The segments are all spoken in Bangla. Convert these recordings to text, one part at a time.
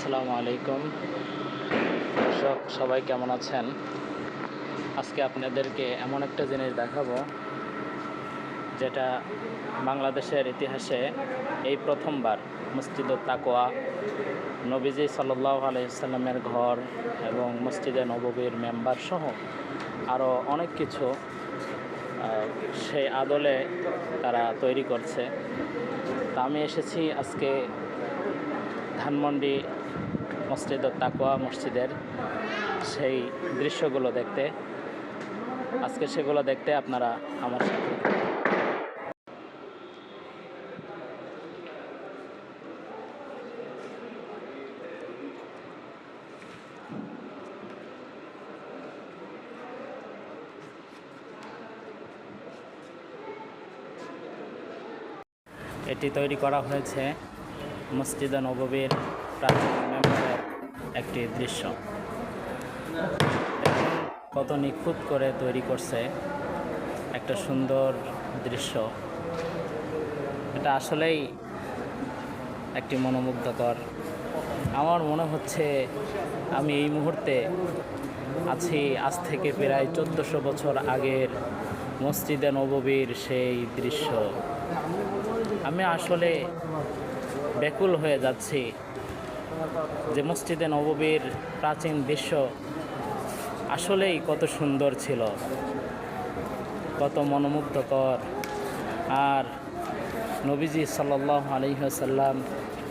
আসসালামু আলাইকুম। দর্শক, সবাই কেমন আছেন? আজকে আপনাদেরকে এমন একটা জিনিস দেখাবো, যেটা বাংলাদেশের ইতিহাসে এই প্রথমবার মসজিদ তাকোয়া নবীজি সাল্লাহ আলাইসাল্লামের ঘর এবং মসজিদে নববীর মেম্বার সহ আরও অনেক কিছু সেই আদলে তারা তৈরি করছে। তা আমি এসেছি আজকে ধানমন্ডি মসজিদ তাকোয়া মসজিদের সেই দৃশ্যগুলো দেখতে। আজকে সেগুলো দেখতে আপনারা আমার সাথে। এটি তৈরি করা হয়েছে মসজিদে নববীর প্রাচীন একটি দৃশ্য। কত নিখুঁত করে তৈরি করছে একটা সুন্দর দৃশ্য। এটা আসলেই একটি মনোমুগ্ধকর। আমার মনে হচ্ছে আমি এই মুহূর্তে আছি আজ থেকে প্রায় চোদ্দোশো বছর আগের মসজিদে নববীর সেই দৃশ্য। আমি আসলে ব্যাকুল হয়ে যাচ্ছি। যে মসজিদে নববীর প্রাচীন দৃশ্য আসলেই কত সুন্দর ছিল, কত মনোমুগ্ধকর। আর নবীজি সাল্লাহ আলহিহাসাল্লাম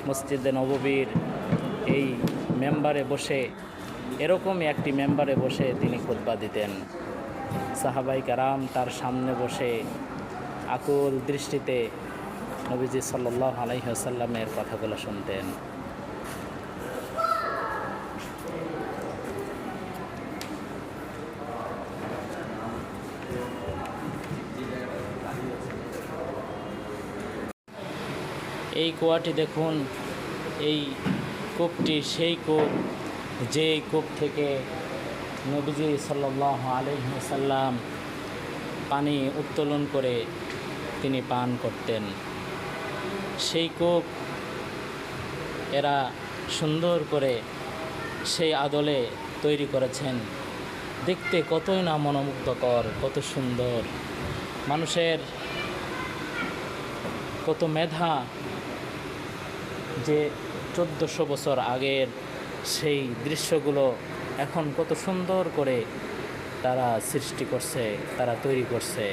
মসজিদে নববীর এই মেম্বারে বসে, এরকমই একটি মেম্বারে বসে তিনি খুতবা দিতেন। সাহাবাই কারাম তার সামনে বসে আকুল দৃষ্টিতে নবীজি সাল্লাহ আলাইসাল্লামের কথাগুলো শুনতেন। এই কুয়াটি দেখুন, এই কূপটি সেই কূপ যে কূপ থেকে নবীজি সাল্লাহ আলহিহাসাল্লাম পানি উত্তোলন করে তিনি পান করতেন। সেই কূপ, এরা সুন্দর করে সেই আদলে তৈরি করেছেন। দেখতে কতই না মনোমুগ্ধকর, কত সুন্দর। মানুষের কত মেধা যে চোদ্দোশো বছর আগের সেই দৃশ্যগুলো এখন কত সুন্দর করে তারা সৃষ্টি করছে, তারা তৈরি করছে।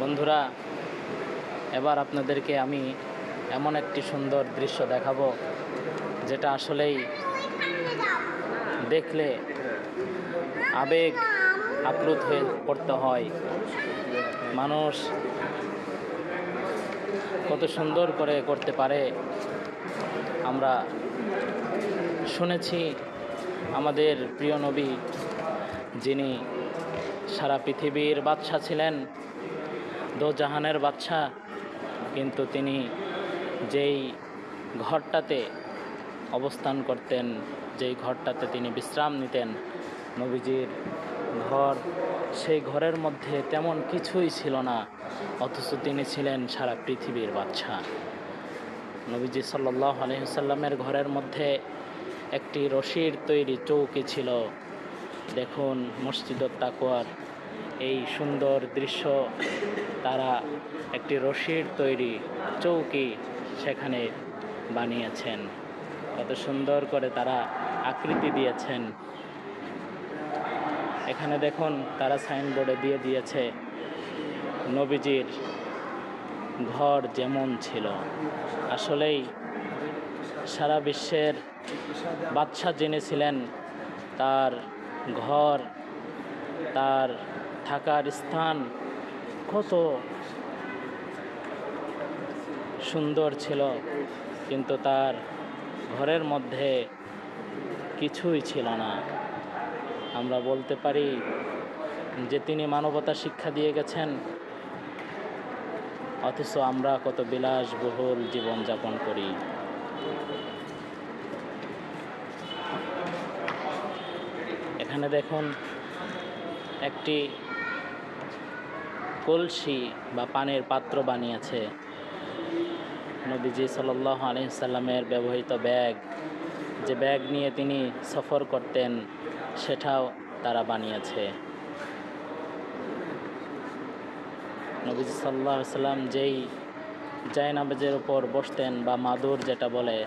বন্ধুরা, এবার আপনাদেরকে আমি এমন একটি সুন্দর দৃশ্য দেখাবো, যেটা আসলেই দেখলে আবেগ আপ্লুত হয়ে পড়তে হয়। মানুষ কত সুন্দর করে করতে পারে। আমরা শুনেছি আমাদের প্রিয় নবী, যিনি সারা পৃথিবীর বাদশা ছিলেন দো জাহানের বাদশা, কিন্তু তিনি যেই ঘরটাতে অবস্থান করতেন, যেই ঘরটাতে তিনি বিশ্রাম নিতেন, নবীজির ঘর সেই ঘরের মধ্যে তেমন কিছুই ছিল না, অথচ তিনি ছিলেন সারা পৃথিবীর বাচ্চা নবীজি সাল্লাহ আলহিসাল্লামের ঘরের মধ্যে একটি রশির তৈরি চৌকি ছিল। দেখুন মসজিদ তাকুয়ার এই সুন্দর দৃশ্য, তারা একটি রশির তৈরি চৌকি সেখানে বানিয়েছেন। কত সুন্দর করে তারা আকৃতি দিয়েছেন। এখানে দেখুন তারা সাইনবোর্ডে দিয়ে দিয়েছে, নবীজির ঘর যেমন ছিল। আসলেই সারা বিশ্বের বাদশাহ যিনি ছিলেন, তার ঘর, তার থাকার স্থান কত সুন্দর ছিল, কিন্তু তার ঘরের মধ্যে কিছুই ছিল না। আমরা বলতে পারি যে তিনি মানবতা শিক্ষা দিয়ে গেছেন। অথচ আমরা কত বিলাসবহুল জীবনযাপন করি। এখানে দেখুন একটি কলসি বা পানের পাত্র বানিয়েছে। নবীজি সাল্লাহ আলহিসাল্লামের ব্যবহৃত ব্যাগ। যে ব্যাগ নিয়ে তিনি সফর করতেন। সেটাও তারা বানিয়েছে। নবীজি সাল্লাহ সাল্লাম যেই জায়নাবাজের উপর বসতেন বা মাদুর যেটা বলে,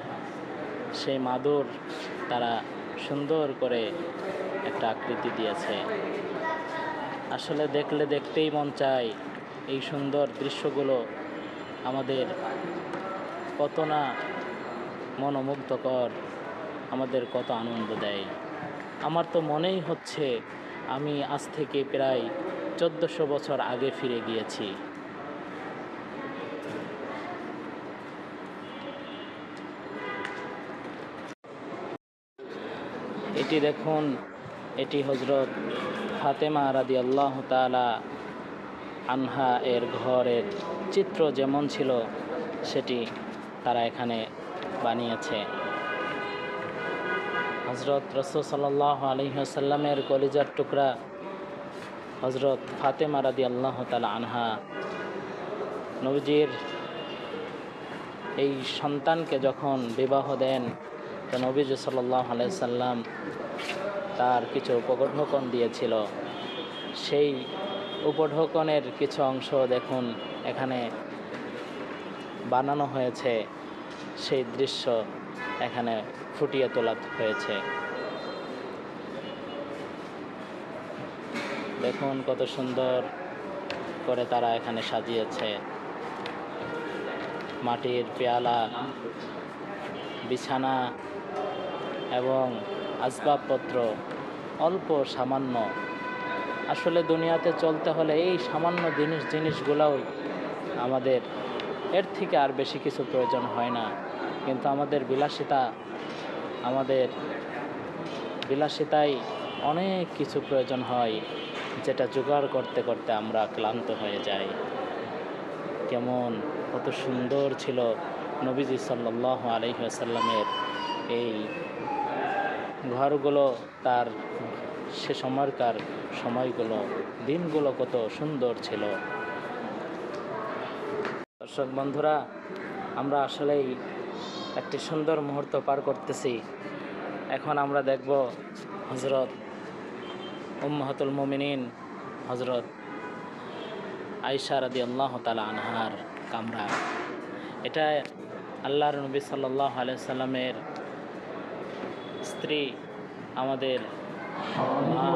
সেই মাদুর তারা সুন্দর করে একটা আকৃতি দিয়েছে। আসলে দেখলে দেখতেই মন চায় এই সুন্দর দৃশ্যগুলো আমাদের কত না মনোমুগ্ধকর, আমাদের কত আনন্দ দেয়। আমার তো মনেই হচ্ছে আমি আজ থেকে প্রায় চোদ্দোশো বছর আগে ফিরে গিয়েছি। এটি দেখুন, এটি হজরত ফাতেমা রাদি আল্লাহ তালা আনহা এর ঘরের চিত্র যেমন ছিল, সেটি তারা এখানে বানিয়েছে। হজরত রসুল সাল্লাহ কলিজার টুকরা হজরত ফাতেমা রাদি আল্লাহ তালা আনহা নবীজির এই সন্তানকে যখন বিবাহ দেন, তো নবীজ সাল্লাহ আলাইসাল্লাম তার কিছু উপঢৌকন দিয়েছিল। সেই উপঢৌকনের কিছু অংশ দেখুন, এখানে বানানো হয়েছে। সেই দৃশ্য এখানে ফুটিয়ে তোলা হয়েছে। দেখুন কত সুন্দর করে তারা এখানে সাজিয়েছে। মাটির পেয়ালা, বিছানা এবং আসবাবপত্র, অল্প সামান্য। আসলে দুনিয়াতে চলতে হলে এই সামান্য জিনিস জিনিসগুলোও আমাদের, এর থেকে আর বেশি কিছু প্রয়োজন হয় না। কিন্তু আমাদের বিলাসিতা আমাদের বিলাসিতায় অনেক কিছু প্রয়োজন হয়, যেটা জোগাড় করতে করতে আমরা ক্লান্ত হয়ে যাই। কেমন? কত সুন্দর ছিল নবীজি সাল্লাহ আলহিহাসাল্লামের এই ঘরগুলো, তার সে সময়কার সময়গুলো, দিনগুলো কত সুন্দর ছিল। দর্শক বন্ধুরা, আমরা আসলেই একটি সুন্দর মুহূর্ত পার করতেছি। এখন আমরা দেখব হজরত উম্মাহতুল মোমিনিন হজরত আয়সা রাদি আল্লাহ তালা আনহার কামরা এটা আল্লাহর নবী সাল্লাহ আলাইসাল্লামের স্ত্রী, আমাদের মা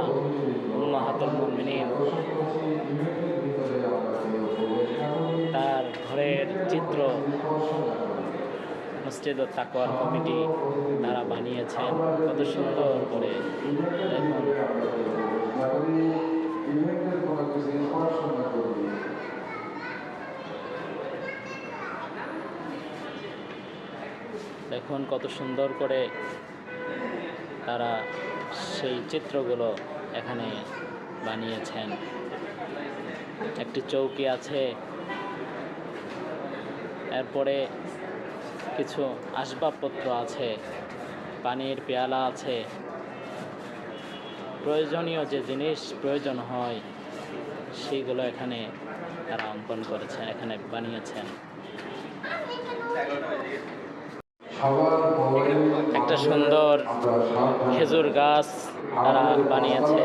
উম্মাহাতুল মুমিনিন। তার ঘরের চিত্র মসজিদ ও তাকওয়ার কমিটি তারা বানিয়েছেন। কত সুন্দর করে। দেখুন কত সুন্দর করে তারা সেই চিত্রগুলো এখানে বানিয়েছেন। একটি চৌকি আছে। এরপরে কিছু আসবাবপত্র আছে, পানির পেয়ালা আছে। প্রয়োজনীয় যে জিনিস প্রয়োজন হয়, সেগুলো এখানে তারা অঙ্কন করেছেন, এখানে বানিয়েছেন। সুন্দর খেজুর গাছ তারা বানিয়েছে।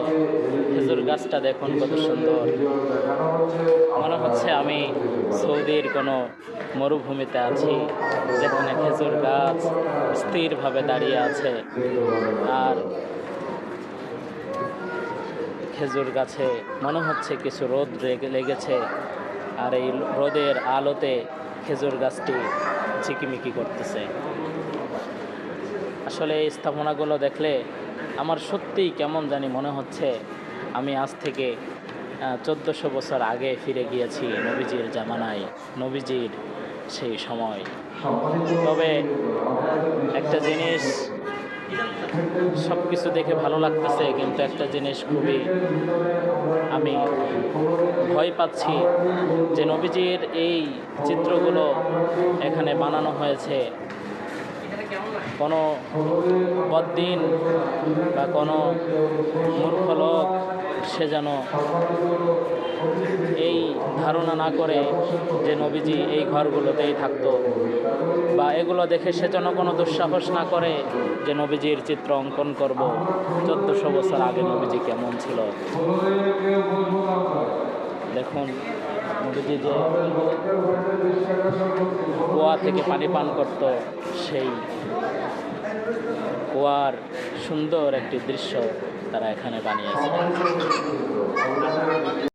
খেজুর গাছটা দেখুন কত সুন্দর। মনে হচ্ছে আমি সৌদির কোনো মরুভূমিতে আছি, যেখানে খেজুর গাছ স্থিরভাবে দাঁড়িয়ে আছে আর খেজুর গাছে মনে হচ্ছে কিছু রোদ লেগে- লেগেছে আর এই রোদের আলোতে খেজুর গাছটি ঝিকিমিকি করতেছে। আসলে এই স্থাপনাগুলো দেখলে আমার সত্যিই কেমন জানি মনে হচ্ছে। আমি আজ থেকে চোদ্দোশো বছর আগে ফিরে গিয়েছি নবীজির জামানায়, নবীজির সেই সময়। তবে একটা জিনিস সব কিছু দেখে ভালো লাগতেছে, কিন্তু একটা জিনিস খুবই আমি ভয় পাচ্ছি যে নবীজির এই চিত্রগুলো এখানে বানানো হয়েছে। কোনো বদিন বা কোনো মূর্খ লোক সে যেন এই ধারণা না করে যে নবীজি এই ঘরগুলোতেই থাকতো। বা এগুলো দেখে সে যেন কোনো দুঃসাহস না করে যে নবীজির চিত্র অঙ্কন করব। চোদ্দোশো বছর আগে নবীজি কেমন ছিল? দেখুন নবীজি যে কুয়া থেকে পানি পান করত, সেই কুয়ার সুন্দর একটি দৃশ্য তারা এখানে বানিয়েছে।